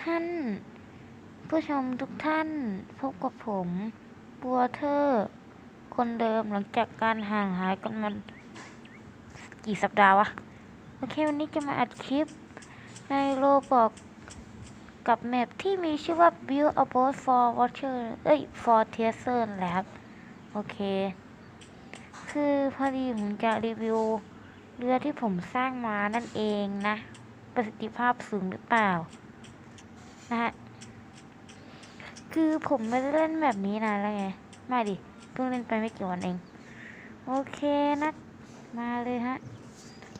ท่าน ผู้ชมทุกท่านพบกับผมบัวเทอร์ คนเดิมหลังจากการห่างหายกันมากี่สัปดาห์วะ โอเค วันนี้จะมาอัดคลิป ในโลบอกกับแมปที่มีชื่อว่า Build a Boat for watcher เอ้ย for t e s e r แหละครับ โอเค คือพอดีผมจะรีวิวเรือที่ผมสร้างมานั่นเองนะ ประสิทธิภาพสูงหรือเปล่า นะฮะ คือผมไม่ได้เล่นแบบนี้นานแล้วไง มาดิ เพิ่งเล่นไปไม่กี่วันเอง โอเคนะ มาเลยฮะ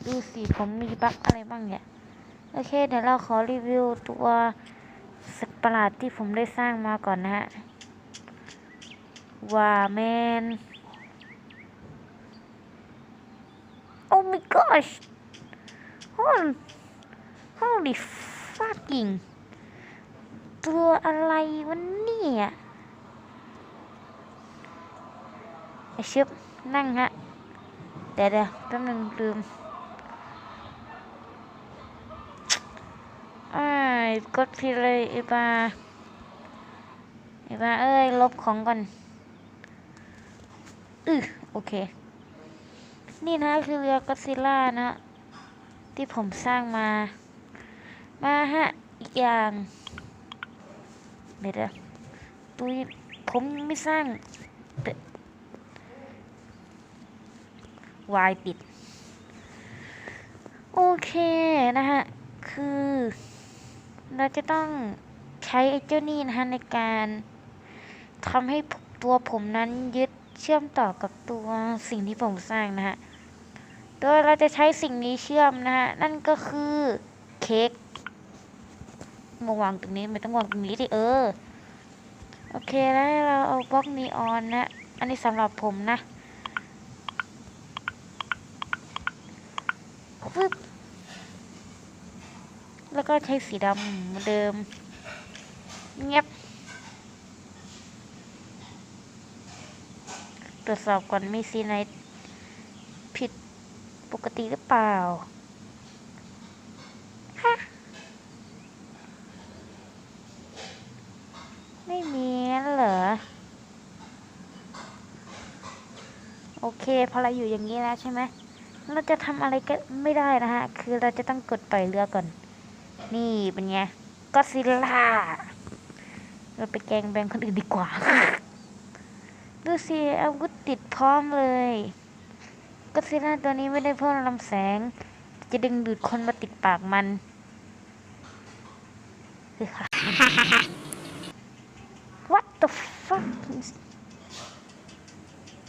ดูสิผมมีบั๊กอะไรบ้างเนี่ย โอเค เดี๋ยวเราขอรีวิวตัวสัตว์ประหลาดที่ผมได้สร้างมาก่อนนะฮะว่าแมนโอ้ my gosh Holy Holy fucking ตัวอะไรวะเนี่ยไอชิบนั่งฮะเดี๋ยวเดี๋ยวแป๊บนึงลืมอ้ายกดผิดเลยไอ้บ้าไอ้บ้าเอ้ย ลบของก่อนอือโอเค นี่นะคือเรือก็ซิล่านะ ที่ผมสร้างมา มาฮะ อีกอย่าง เดี๋ยวตัวผมไม่สร้างเดะวายปิด โอเคนะฮะ คือ เราจะต้องใช้ไอ้เจ้านี่นะฮะ ในการทำให้ตัวผมนั้นยึดเชื่อมต่อกับตัวสิ่งที่ผมสร้างนะฮะ โดยเราจะใช้สิ่งนี้เชื่อมนะฮะ นั่นก็คือเค้ก มาวางตรงนี้ไม่ต้องวางตรงนี้ดิเออ โอเคแล้วเราเอาบล็อกนีออนนะ อันนี้สำหรับผมนะปึ๊บแล้วก็ใช้สีดำเหมือนเดิม เงียบ ตรวจสอบก่อนมีซีไนท์ผิดปกติหรือเปล่าฮะ ไม่มีงั้นเหรอ โอเค พอเราอยู่อย่างนี้แล้วใช่ไหม เราจะทำอะไรก็ไม่ได้นะฮะ คือเราจะต้องกดปล่อยเรือก่อน นี่เป็นไง ก็ซิล่า เราไปแกงแบงคนอื่นดีกว่า ดูสิอาวุธติดพร้อมเลย ก็ซิล่าตัวนี้ไม่ได้พ่นลำแสง จะดึงดูดคนมาติดปากมัน What the fuck is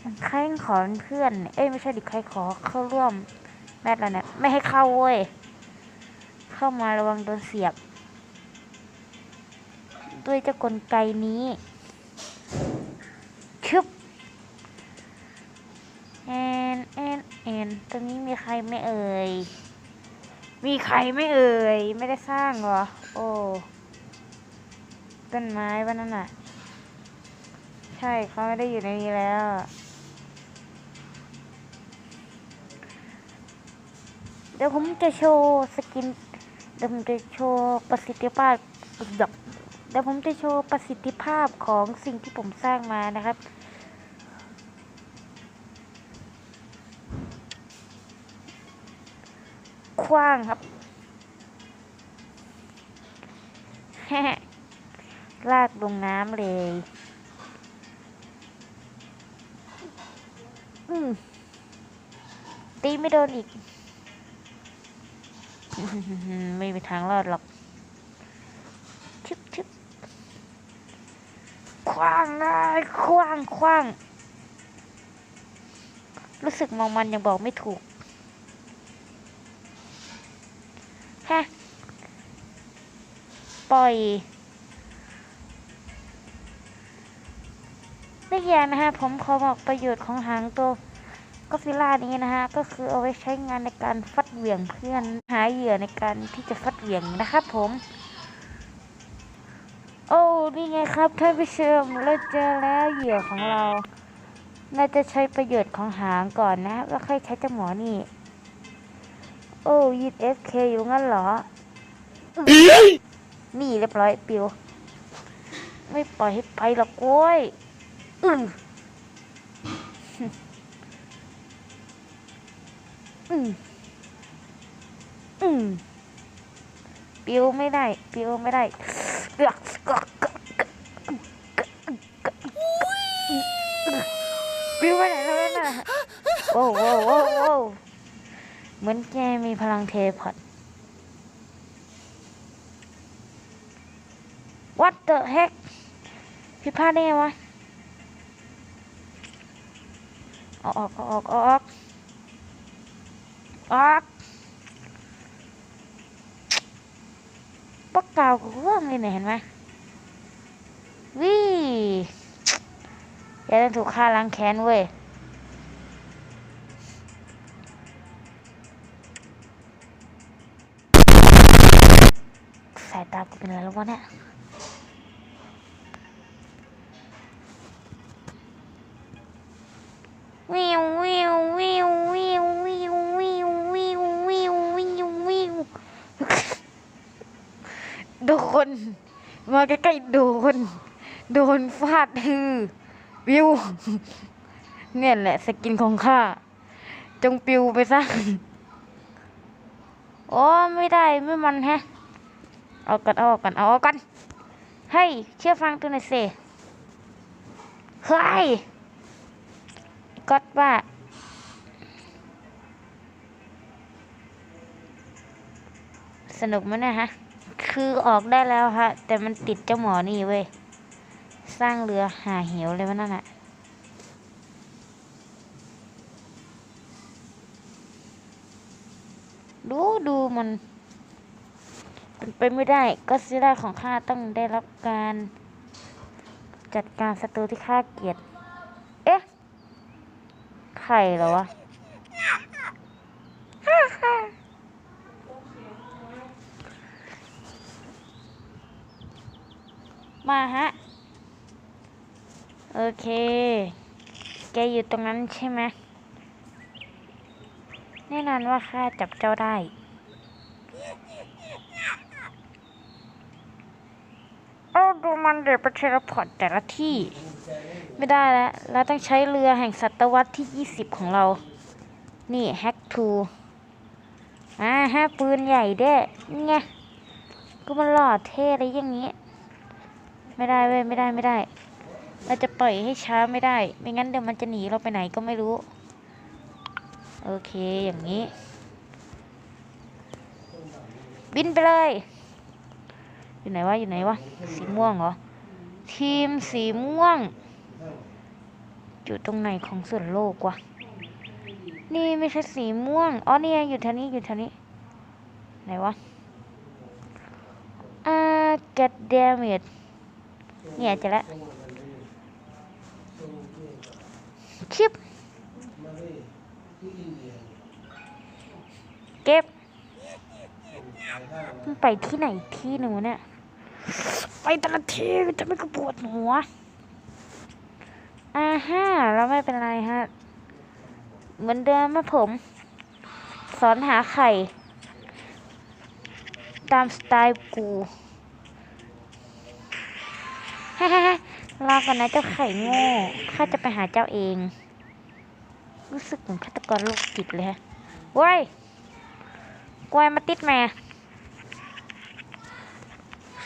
มันใครขอเพื่อนเนี่ยเอ้ยไม่ใช่ดิใครขอเข้าร่วมแมทแล้วเนี่ยไม่ให้เข้าเว้ย เข้ามาระวังโดนเสียบ ด้วยเจ้ากลไกนี้ชึบแอนแอนแอนตรงนี้มีใครไม่เอ่ย มีใครไม่เอ่ย ไม่ได้สร้างหรอ โอ้ ต้นไม้วันนั้นน่ะ ช่เขาไม่ได้อยู่ในนี้แล้ว เดี๋ยวผมจะโชว์สกิน เดี๋ยวผมจะโชว์ประสิทธิภาพเดี๋ยวเดี๋ยวผมจะโชว์ประสิทธิภาพของสิ่งที่ผมสร้างมานะครับ คว้างครับลากลงน้ำเลย ตีไม่โดนอีก ไม่มีทางรอดหรอกชึบชึบคว้างเลยคว้างคว้าง รู้สึกมองมันยังบอกไม่ถูกฮะปล่อยนี่อย่างนะฮะผมขอบอกประโยชน์ของหางตัว ก็ฟิล่านี้นะฮะก็คือเอาไว้ใช้งานในการฟัดเหวี่ยงเพื่อนหาเหยื่อในการที่จะฟัดเหวี่ยงนะครับผม โอ้นี่ไงครับท่านผู้ชมเราเจอแล้วเหยื่อของเราเราจะใช้ประโยชน์ของหางก่อนนะแล้วค่อยใช้เจ้าหมอนี่โอ้ยิด FK อยู่งั้นเหรอ นี่เรียบร้อยปิว ไม่ปล่อยให้ไปหรอกโว้ยอือ อืมอืมปิวไม่ได้ปิวไม่ได้เกือกเกือกเกือกเกือกปิวไปไหนแล้วน่ะโว้โว้วโว้โว้วเหมือนแกมีพลังเทพอด What the heck ผิดพลาดได้ไงวะเอาออกออกออก ออกปากกาวกูเรื่องเลยเนี่ยเห็นไหมวิอย่าต้องถูกฆ่าล้างแค้นเว้ยสายตากูเป็นอะไรแล้ววะเนี่ย น มาใกล้ๆโดน โดนฟาดฮือวิว เนี่ยแหละสกินของข้า จงปิวไปซะ โอ้ไม่ได้ไม่มันแฮะ เอากันเอากันเอากันเฮ้เชื่อฟังตัวหน่อยสิเฮ้ยก็ว่าสนุกไหมเนะฮะ คือออกได้แล้วฮะ แต่มันติดเจ้าหมอนี่เว้ย สร้างเรือหาเหวเลยมันนั่นอะดูดูมันเป็นไปไม่ได้ก็ซิล่าของข้าต้องได้รับการจัดการศัตรูที่ข้าเกลียด เอ๊ะไข่เหรอวะ มาฮะ โอเค แกอยู่ตรงนั้นใช่ไหมแน่นอนว่าข้าจับเจ้าได้ โอ้ดูมันเดือดไปเทเลพอร์ตแต่ละที่ ไม่ได้แล้ว เราต้องใช้เรือแห่งศตวรรษที่ 20 ของเรา นี่แฮกทูอ่าฮะปืนใหญ่เด้นี่ไงก็มันหล่อเท่อะไรอย่างนี้ ไม่ได้เว้ยไม่ได้ไม่ได้ เราจะปล่อยให้ช้าไม่ได้ ไม่งั้นเดี๋ยวมันจะหนีเราไปไหนก็ไม่รู้ โอเคอย่างนี้ บินไปเลย อยู่ไหนวะอยู่ไหนวะสีม่วงเหรอ ทีมสีม่วง อยู่ตรงไหนของส่วนโลกวะนี่ไม่ใช่สีม่วง อ๋อนี่อยู่แถวนี้อยู่แถวนี้ ไหนวะอ่า get damn it เนี่ยเจะละชิปเก็บไปที่ไหนที่หนูเนี่ยไปแต่ละทีจะไม่กระปวดหัวอ่าฮะแล้วไม่เป็นไรฮะ เหมือนเดิมมาผม สอนหาไข่ ตามสไตล์กู ฮ่าฮ่ารอก่อนนะเจ้าไข่โง่ข้าจะไปหาเจ้าเอง รู้สึกเหมือนฆาตกรโรคจิตเลยฮะว้ยกล้วยมาติดแม่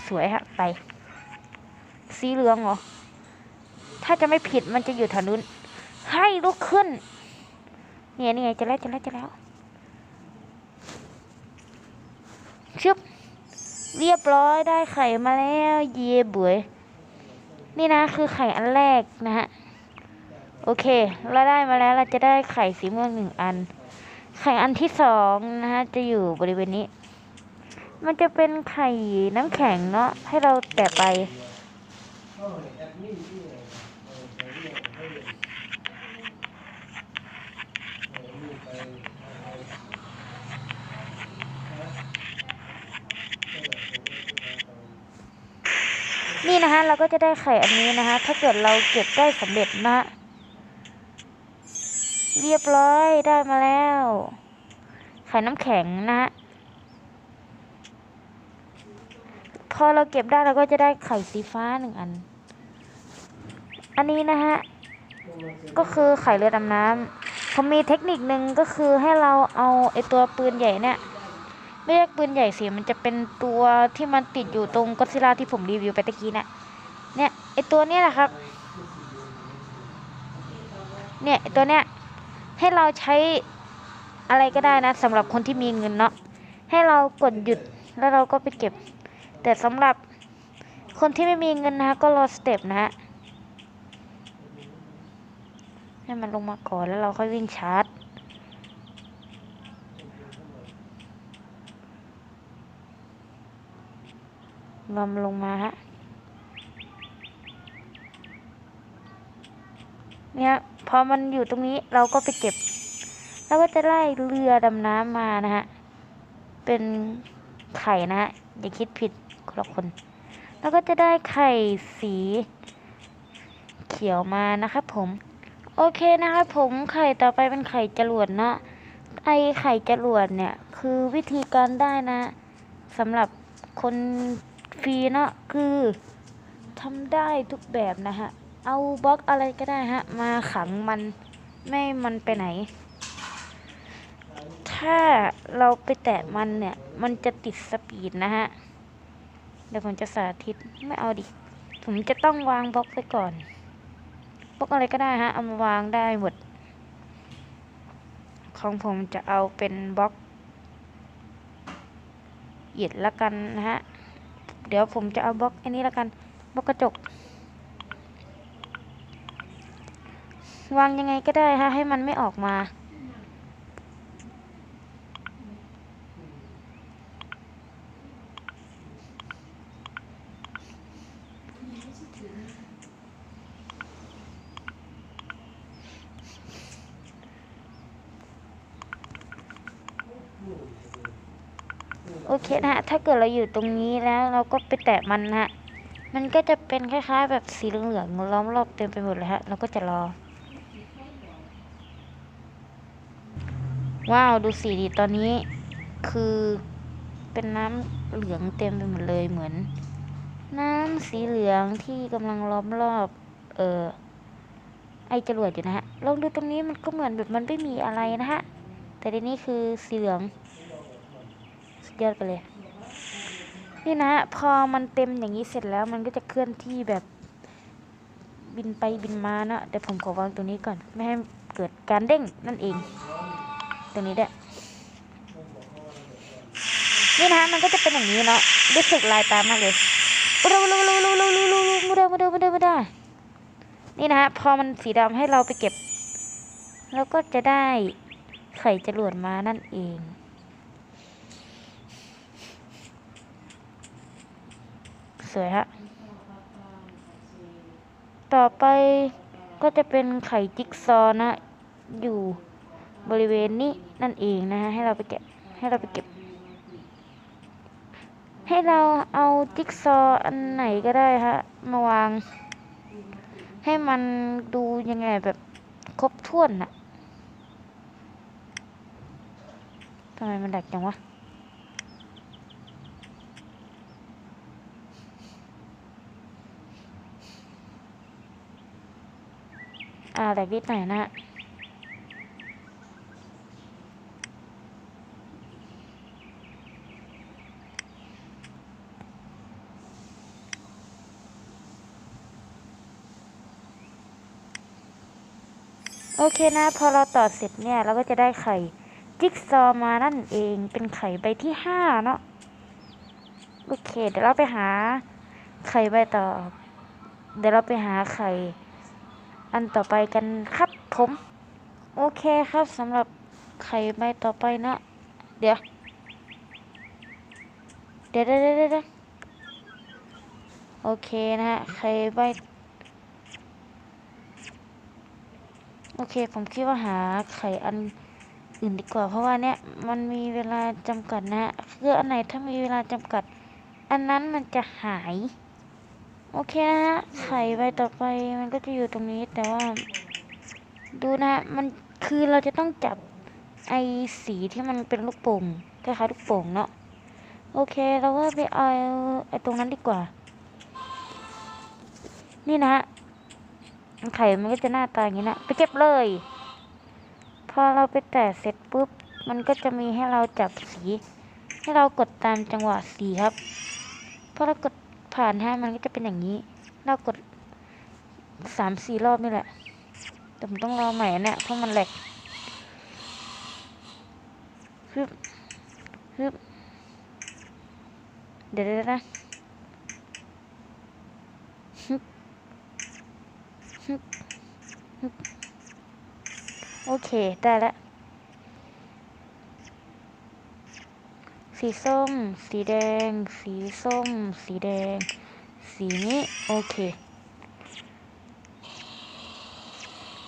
สวยฮะไป สีเหลืองเหรอ ถ้าจะไม่ผิดมันจะอยู่แถวนู้น ให้ลุกขึ้น เนี่ยนี่ไงจะแล้วจะแล้วจะแล้วชึบเรียบร้อยได้ไข่มาแล้ว เย่บวย นี่นะคือไข่อันแรกนะฮะ โอเค เราได้มาแล้วเราจะได้ไข่สีม่วงหนึ่งอัน ไข่อันที่สองนะฮะ จะอยู่บริเวณนี้ มันจะเป็นไข่น้ำแข็งเนาะให้เราแตะไป นี่นะฮะเราก็จะได้ไข่อันนี้นะฮะถ้าเกิดเราเก็บได้สำเร็จนะ เรียบร้อยได้มาแล้ว ไข่น้ำแข็งนะฮะพพอเราเก็บได้เราก็จะได้ไข่สีฟ้าหนึ่งอัน อันนี้นะฮะก็คือไข่เรือดำน้ำผมมีเทคนิคหนึ่งก็คือให้เราเอาไอตัวปืนใหญ่เนี่ย ไม่ใช่ปืนใหญ่สิมันจะเป็นตัวที่มันติดอยู่ตรงก็ซิล่าที่ผมรีวิวไปตะกี้เนะี่ยเนี่ยไอตัวเนี้ยแหละครับ เนี่ยไอตัวเนี้ยให้เราใช้อะไรก็ได้นะสำหรับคนที่มีเงินเนาะให้เรากดหยุดแล้วเราก็ไปเก็บ แต่สำหรับคนที่ไม่มีเงินนะก็รอสเต็ปนะฮะให้มันลงมาก่อนแล้วเราค่อยวิ่งชาร์จ ลำลงมาฮะเนี่ยพอมันอยู่ตรงนี้เราก็ไปเก็บ แล้วก็จะไล่เรือดำน้ำมานะฮะ เป็นไข่นะฮะ อย่าคิดผิดคนละคน แล้วก็จะได้ไข่สี เขียวมานะครับผม โอเคนะครับผมไข่ต่อไปเป็นไข่จรวดเนาะไอไข่จรวดเนี่ย คือวิธีการได้นะสำหรับคน ฟรีเนาะคือทำได้ทุกแบบนะฮะ เอาบล็อกอะไรก็ได้ฮะ มาขังมันไม่มันไปไหน ถ้าเราไปแตะมันเนี่ย มันจะติดสปีดนะฮะ เดี๋ยวผมจะสาธิตไม่เอาดิ ผมจะต้องวางบล็อกไปก่อน บล็อกอะไรก็ได้ฮะ เอามาวางได้หมด ของผมจะเอาเป็นบล็อกเหยียดละกันนะฮะ เดี๋ยวผมจะเอาบล็อกอันนี้ละกันบล็อกกระจก วางยังไงก็ได้ฮะให้มันไม่ออกมา นะฮะถ้าเกิดเราอยู่ตรงนี้แล้วเราก็ไปแตะมันนะฮะมันก็จะเป็นคล้ายๆ แบบสีเหลืองๆล้อมรอบเต็มไปหมดเลยฮะเราก็จะรอ ว้าวดูสีดีตอนนี้ คือเป็นน้ำเหลืองเต็มไปหมดเลยเหมือน น้ำสีเหลืองที่กำลังล้อมรอบ เออไอจรวดอยู่นะฮะลองดูตรงนี้มันก็เหมือนแบบมันไม่มีอะไรนะฮะแต่ในนี้คือสีเหลือง ยอดไปเลย นี่นะ พอมันเต็มอย่างนี้เสร็จแล้วมันก็จะเคลื่อนที่แบบบินไปบินมานะเดี๋ยวผมขอวางตรงนี้ก่อน ไม่ให้เกิดการเด้งนั่นเอง ตรงนี้แหละนี่นะมันก็จะเป็นอย่างนี้เนาะรู้สึกลายตามากเลยอุดอุดอุดอุดอุดอุดอุดอุดมุดามุดามุดามุดานี่นะฮะพอมันสีดำให้เราไปเก็บ แล้วก็จะได้ไข่จรวดมานั่นเอง สวยฮะ ต่อไปก็จะเป็นไข่จิ๊กซอนะ อยู่บริเวณนี้นั่นเองนะฮะ ให้เราไปเก็บให้เราไปเก็บ ให้เราเอาจิ๊กซออันไหนก็ได้ฮะ มาวาง ให้มันดูยังไงแบบครบถ้วนอะทำไมมันแดกจังวะ อ่าแต่นิดหน่อยนะโอเคนะ พอเราต่อเสร็จเนี่ย เราก็จะได้ไข่จิ๊กซอมานั่นเองเป็นไข่ใบที่ห้าเนาะโอเค เดี๋ยวเราไปหาไข่ใบต่อ เดี๋ยวเราไปหาไข่ อันต่อไปกันครับผม โอเคครับสำหรับไข่ใบต่อไปนะ เดี๋ยว เดี๋ยวเดี๋ยวเดี๋ยวโอเคนะฮะไข่ใบโอเค ผมคิดว่าหาไข่อันอื่นดีกว่า เพราะว่าเนี่ยมันมีเวลาจำกัดนะฮะคืออันไหนถ้ามีเวลาจำกัด อันนั้นมันจะหาย โอเคนะฮะไข่ใบต่อไปมันก็จะอยู่ตรงนี้แต่ว่า ดูนะฮะมันคือเราจะต้องจับไอสีที่มันเป็นลูกโป่งคล้ายๆลูกโป่งเนาะโอเคเราก็ไปเอาไอตรงนั้นดีกว่า นี่นะฮะไข่มันก็จะหน้าตาอย่างนี้นะไปเก็บเลย พอเราไปแตะเสร็จปุ๊บ มันก็จะมีให้เราจับสี ให้เรากดตามจังหวะสีครับพอเรากด ผ่านฮะมันก็จะเป็นอย่างนี้ เรากดสามสี่รอบนี่แหละ แต่ผมต้องรอใหม่อันเนี่ยเพราะมันแหลกฮึบฮึบเดี๋ยวเดี๋ยวนะฮึบฮึบฮึบโอเค ได้แล้ว สีส้ม สีแดง สีส้ม สีแดง สีนี้โอเค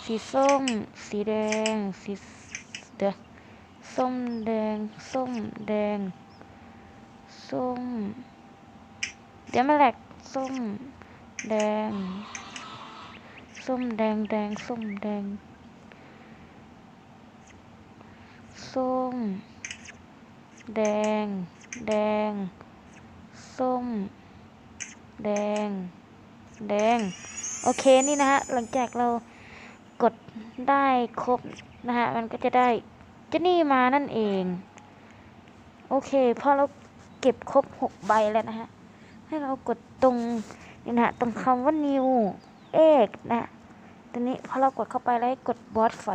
สีส้ม สีแดง สีเดส้มแดง ส้มแดง ส้ม เดี๋ยวมาแหลกส้มแดง ส้มแดงแดง ส้มแดง ส้ม แดง แดง ส้ม แดง แดง โอเคนี่นะฮะ หลังจากเรากดได้ครบนะฮะ มันก็จะได้เจนี่มานั่นเอง โอเค พอเราเก็บครบหกใบแล้วนะฮะ ให้เรากดตรงนี่นะฮะ ตรงคำว่า new เอกนะตรงนี้พอเรากดเข้าไปแล้วให้กดบอสไฟ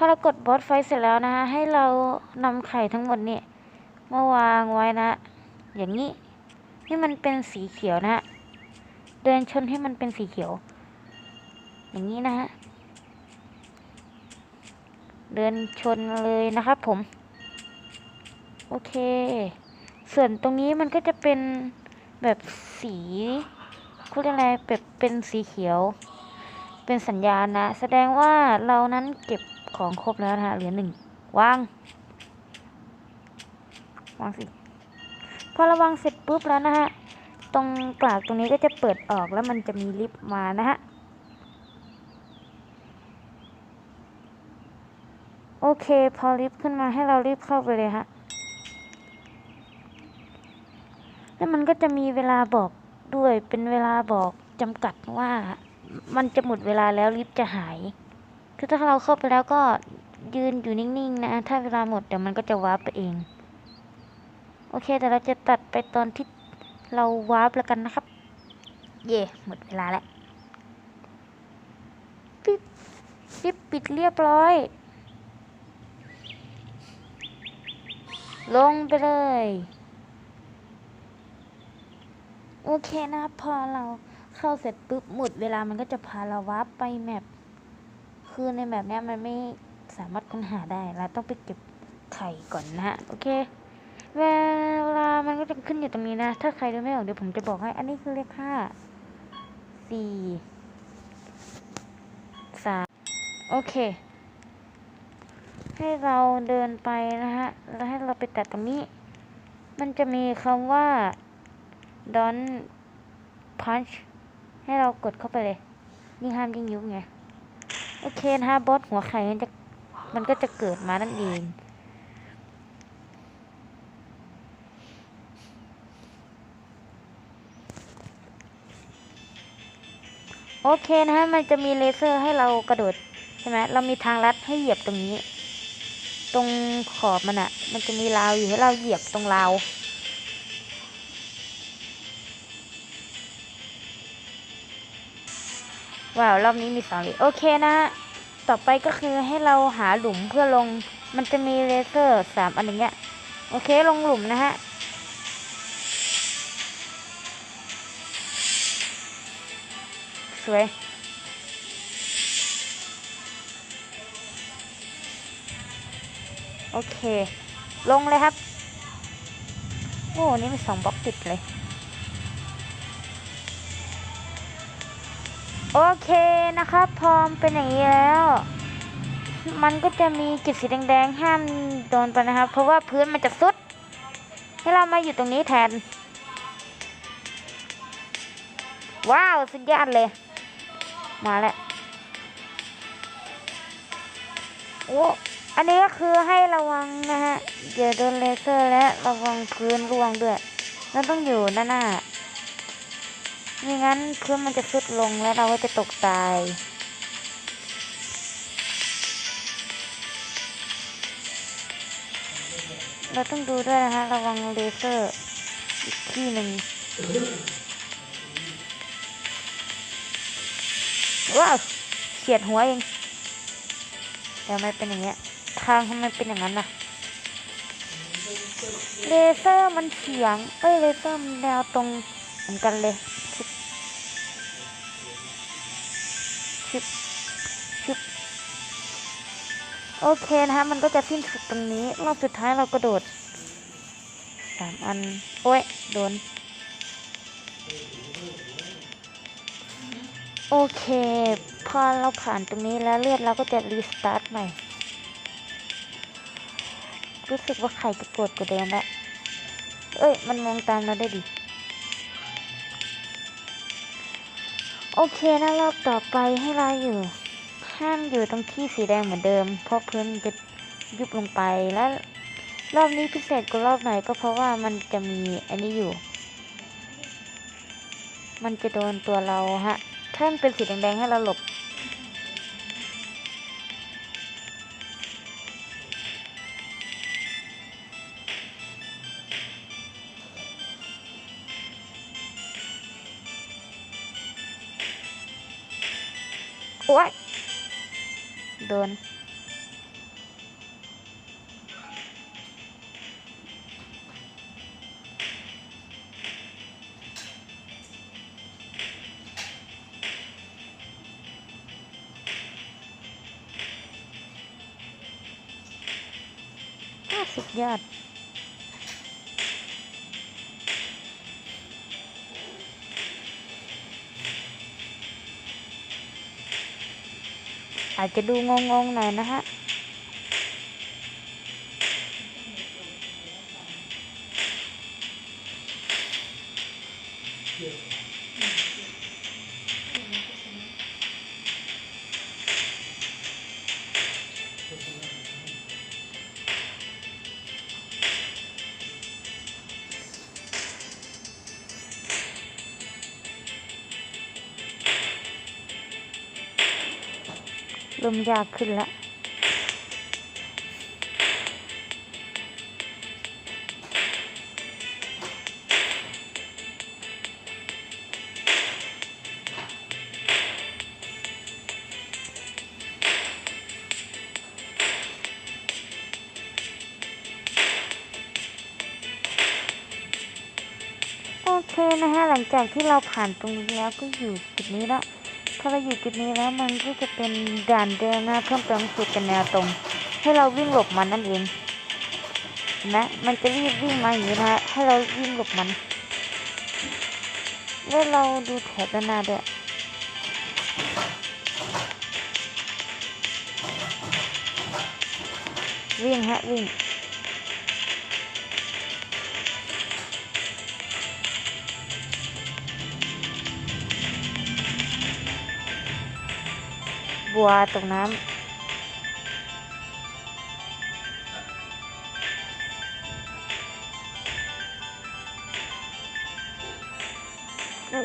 พอเรากดบอสไฟเสร็จแล้วนะฮะให้เรานำไข่ทั้งหมดเนี่ยมาวางไว้นะ อย่างนี้ให้มันเป็นสีเขียวนะฮะเดินชนให้มันเป็นสีเขียว อย่างนี้นะฮะเดินชนเลยนะครับผม โอเค ส่วนตรงนี้มันก็จะเป็นแบบสีคุณเรียกอะไรแบบเป็นสีเขียว เป็นสัญญาณนะ แสดงว่าเรานั้นเก็บ ของครบแล้วนะฮะเหลือหนึ่งวาง วางสิ พอราวางเสร็จปุ๊บแล้วนะฮะ ตรงปากตรงนี้ก็จะเปิดออกแล้วมันจะมีลิฟต์มานะฮะ โอเค พอลิฟต์ขึ้นมาให้เรารีบเข้าไปเลยฮะ แล้วมันก็จะมีเวลาบอกด้วยเป็นเวลาบอกจำกัดว่า มันจะหมดเวลาแล้วลิฟต์จะหาย คือถ้าเราเข้าไปแล้วก็ยืนอยู่นิ่งๆนะ ถ้าเวลาหมดเดี๋ยวมันก็จะวาร์ปไปเอง โอเคแต่เราจะตัดไปตอนที่เราวาร์ปแล้วกันนะครับ เย่หมดเวลาแล้วปิดปิดปิดเรียบร้อย ลงไปเลย โอเคนะพอเราเข้าเสร็จปุ๊บหมดเวลามันก็จะพาเราวาร์ปไปแมป คือในแมปเนี้มันไม่สามารถค้นหาได้เราต้องไปเก็บไข่ก่อนนะโอเค เวลามันก็จะขึ้นอยู่ตรงนี้นะ ถ้าใครดูไม่ออกเดี๋ยวผมจะบอกให้ อันนี้คือเลขห้าสี่สามโอเค ให้เราเดินไปนะฮะ แล้วให้เราไปแตัดตรงนี้ มันจะมีคำว่า don't punch ให้เรากดเข้าไปเลย นี่ห้ามยิงยุบไง โอเคนะฮะบอสหัวไข่มันจะมันก็จะเกิดมานั่นเองโอเคนะฮะ มันจะมีเลเซอร์ให้เรากระโดดใช่ไหมเรามีทางลัดให้เหยียบตรงนี้ ตรงขอบมันอะมันจะมีราวอยู่ให้เราเหยียบตรงราว ว้าวรอบนี้มีสองเลยโอเคนะฮะต่อไปก็คือให้เราหาหลุมเพื่อลง มันจะมีเลเซอร์สามอันอย่างเงี้ยโอเคลงหลุมนะฮะสวยโอเค ลงเลยครับ โอ้นี่มีสองบล็อกติดเลย โอเคนะครับพอมเป็นอย่างนี้แล้ว มันก็จะมีจุดสีแดงๆห้ามโดนไปนะครับ เพราะว่าพื้นมันจะซุด ให้เรามาอยู่ตรงนี้แทน ว้าวสุดยอดเลย มาแล้วโอ้อันนี้ก็คือให้ระวังนะฮะอย่าโดนเลเซอร์และระวังพื้นร่วงด้วย เราต้องอยู่หน้าหน้า ไม่งั้นพื้นมันจะซุดลงแล้วเราก็จะตกตาย เราต้องดูด้วยนะฮะระวังเลเซอร์อีกที่หนึ่งว้าวเฉียดหัวเองแต่ไม่เป็นอย่างเงี้ย ทางทำไมเป็นอย่างนั้นล่ะ เลเซอร์มันเฉียง เอ้ย เลเซอร์มันแนวตรงเหมือนกันเลย ชิบชิบโอเคนะฮะมันก็จะสิ้นสุดตรงนี้ รอบสุดท้ายเรากระโดดสามอัน โอ้ย โดน โอเค พอเราผ่านตรงนี้แล้วเลือดเราก็จะรีสตาร์ทใหม่ รู้สึกว่าไข่จะปวดกว่าเดิมแล้ว เอ้ย มันมองตามเราได้ดิ โอเคนะรอบต่อไปให้เราอยู่ห้ามอยู่ตรงที่สีแดงเหมือนเดิม เพราะพื้นจะยุบลงไปและรอบนี้พิเศษกว่ารอบไหนก็เพราะว่ามันจะมีอันนี้อยู่ มันจะโดนตัวเราฮะ ถ้ามันเป็นสีแดงๆให้เราหลบ โอ๊ยโอาจจะดูงงๆหน่อยนะฮะ ลมยากขึ้นแล้วโอเคนะฮะ หลังจากที่เราผ่านตรงนี้แล้วก็อยู่จุดนี้แล้ว ถ้าเราอยู่จุดนี้แล้วมันก็จะเป็นด่านเดินนะเพิ่มเติมสุดเป็นแนวตรง ให้เราวิ่งหลบมันนั่นเองนะมันจะรีบวิ่งมาอย่างนี้นะฮะให้เราวิ่งหลบมัน แล้วเราดูแถบด้านหน้าด้วยวิ่งฮะวิ่ง บัวตกน้ำ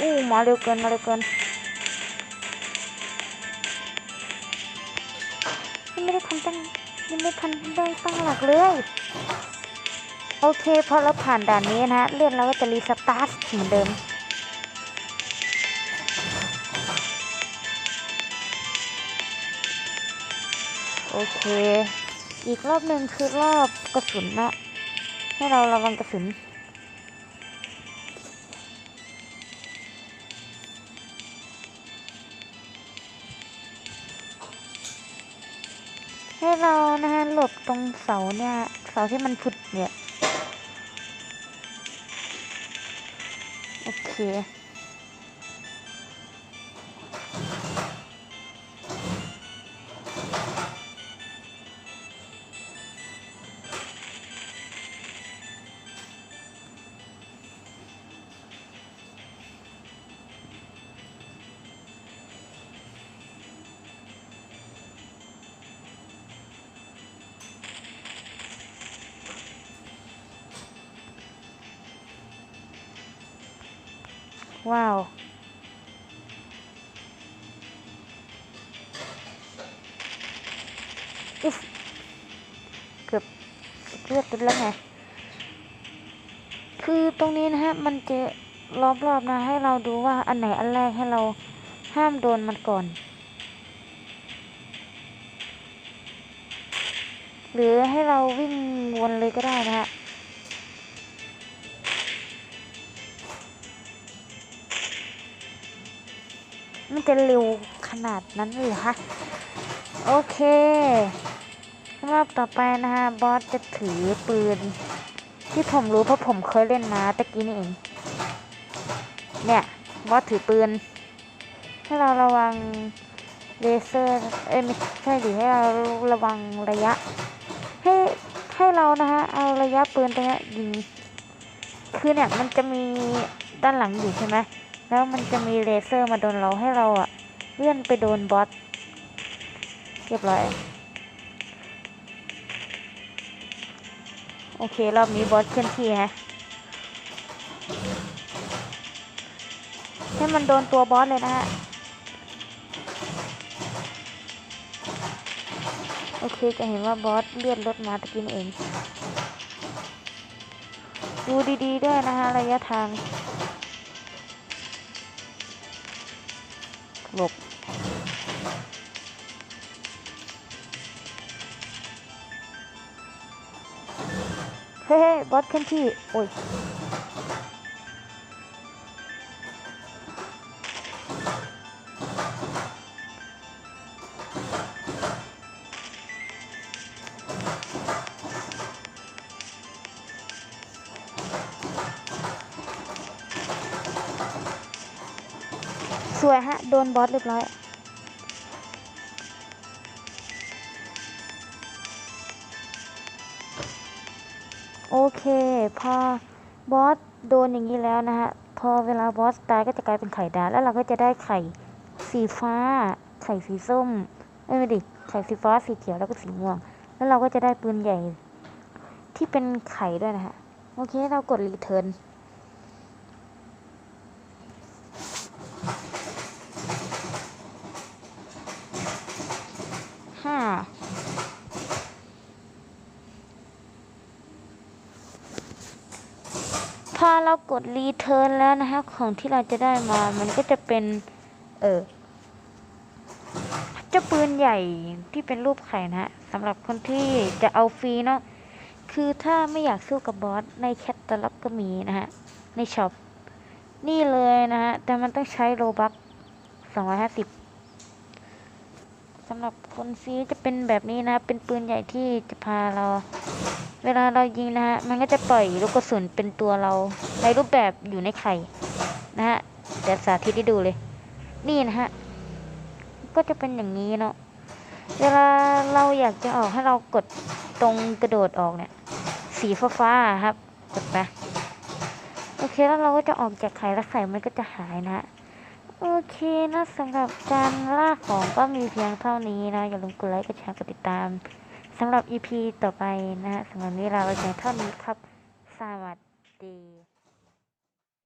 อู้มาเร็วเกิน มาเร็วเกิน ยังไม่ได้ทำตั้งยังไม่ทันได้ตั้งหลักเลย โอเค พอเราผ่านด่านนี้นะฮะเลื่อนเราก็จะรีสตาร์ทเหมือนเดิม โอเค อีกรอบหนึ่งคือรอบกระสุนนะให้เราระวังกระสุนให้เรานะฮะหลบตรงเสาเนี่ยเสาที่มันผุดเนี่ย โอเค เลือดติดแล้วไง คือตรงนี้นะฮะ มันจะรอบๆนะ ให้เราดูว่าอันไหนอันแรกให้เราห้ามโดนมันก่อน หรือให้เราวิ่งวนเลยก็ได้นะฮะมันจะเร็วขนาดนั้นเลยเหรอคะโอเค รอบต่อไปนะฮะบอสจะถือปืน ที่ผมรู้เพราะผมเคยเล่นมาตะกี้นี่เอง เนี่ยบอสถือปืน ให้เราระวังเลเซอร์เอ้ยไม่ใช่ดิให้เราระวังระยะ ให้ให้เรานะฮะเอาระยะปืนตรงนี้ยิงคือเนี่ยมันจะมีด้านหลังอยู่ใช่ไหมแล้วมันจะมีเลเซอร์มาโดนเราให้เราอะเลื่อนไปโดนบอสเรียบร้อย โอเค รอบนี้บอสเคลื่อนที่ฮะ ให้มันโดนตัวบอสเลยนะฮะ โอเค จะเห็นว่าบอสเลื่อนรถมาตะกี้นี่เอง ดูดีๆด้วยนะฮะ ระยะทาง บอสเคลื่อนที่ โอ้ยสวยฮะ โดนบอสเรียบร้อย เคพอบอสโดนอย่างนี้แล้วนะฮะ พอเวลาบอสตายก็จะกลายเป็นไข่ดาวแล้วเราก็จะได้ไข่สีฟ้า ไข่สีส้มเอ้ยไม่ดิไข่สีฟ้าสีเขียวแล้วก็สีม่วง แล้วเราก็จะได้ปืนใหญ่ ที่เป็นไข่ด้วยนะฮะ โอเคเรากดรีเทิร์น ห้า พอเรากดรีเทิร์น แล้วนะคะของที่เราจะได้มามันก็จะเป็น เออเจ้าปืนใหญ่ที่เป็นรูปไข่นะฮะสำหรับคนที่จะเอาฟรีเนาะคือถ้าไม่อยากสู้กับบอสในแคตตาล็อกก็มีนะฮะ ในช็อปนี่เลยนะฮะ แต่มันต้องใช้โลบัคสองร้อยห้าสิบสำหรับคนซีจะเป็นแบบนี้นะ เป็นปืนใหญ่ที่จะพาเรา เวลาเรายิงนะฮะ มันก็จะปล่อยลูกกระสุนเป็นตัวเรา ในรูปแบบอยู่ในไข่นะฮะเดี๋ยวสาธิตให้ดูเลย นี่นะฮะ ก็จะเป็นอย่างนี้เนาะ เวลาเราอยากจะออกให้เรากดตรงกระโดดออกเนี่ย สีฟ้าๆครับ กดไป โอเคแล้วเราก็จะออกจากไข่แล้วไข่มันก็จะหายนะฮะโอเคนะสำหรับการล่าของก็มีเพียงเท่านี้นะ อย่าลืมกดไลค์กดแชร์กดติดตาม สำหรับ EP ต่อไปนะฮะสำหรับนี้ลาไปเราจะเท่านี้ครับ สวัสดี